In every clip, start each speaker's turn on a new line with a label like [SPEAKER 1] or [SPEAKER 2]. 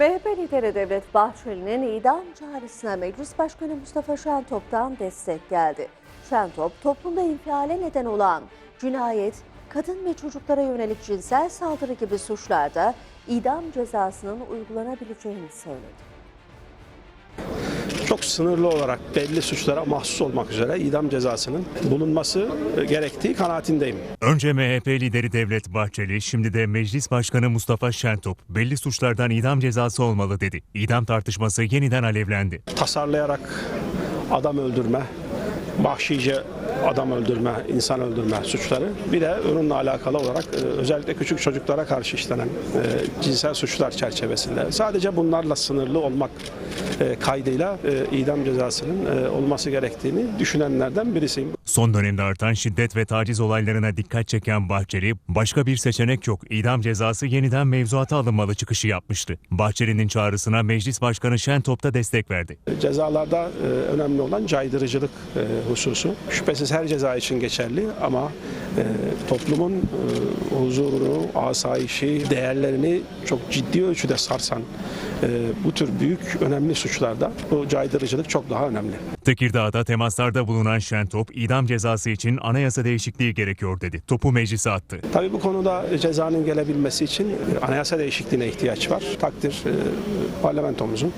[SPEAKER 1] MHP lideri Devlet Bahçeli'nin idam çağrısına Meclis Başkanı Mustafa Şentop'tan destek geldi. Şentop, toplumda infiale neden olan cinayet, kadın ve çocuklara yönelik cinsel saldırı gibi suçlarda idam cezasının uygulanabileceğini söyledi.
[SPEAKER 2] Çok sınırlı olarak belli suçlara mahsus olmak üzere idam cezasının bulunması e, gerektiği kanaatindeyim.
[SPEAKER 3] Önce MHP lideri Devlet Bahçeli, şimdi de Meclis Başkanı Mustafa Şentop belli suçlardan idam cezası olmalı dedi. İdam tartışması yeniden alevlendi.
[SPEAKER 2] Tasarlayarak adam öldürme, vahşice adam öldürme, insan öldürme suçları bir de onunla alakalı olarak e, özellikle küçük çocuklara karşı işlenen e, cinsel suçlar çerçevesinde sadece bunlarla sınırlı olmak e, kaydıyla idam cezasının olması gerektiğini düşünenlerden birisiyim.
[SPEAKER 3] Son dönemde artan şiddet ve taciz olaylarına dikkat çeken Bahçeli, başka bir seçenek yok, idam cezası yeniden mevzuata alınmalı çıkışı yapmıştı. Bahçeli'nin çağrısına Meclis Başkanı Şentop da destek verdi.
[SPEAKER 2] Cezalarda önemli olan caydırıcılık hususu. Şüphesiz her ceza için geçerli ama e, toplumun e, huzurunu, asayişi, değerlerini çok ciddi ölçüde sarsan e, bu tür büyük önemli suçlarda bu caydırıcılık çok daha önemli.
[SPEAKER 3] Tekirdağ'da temaslarda bulunan Şentop, idam cezası için anayasa değişikliği gerekiyor dedi. Topu meclise attı.
[SPEAKER 2] Tabii bu konuda cezanın gelebilmesi için e, anayasa değişikliğine ihtiyaç var. Takdir e, parlamentomuzun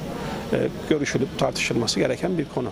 [SPEAKER 2] e, görüşülüp tartışılması gereken bir konu.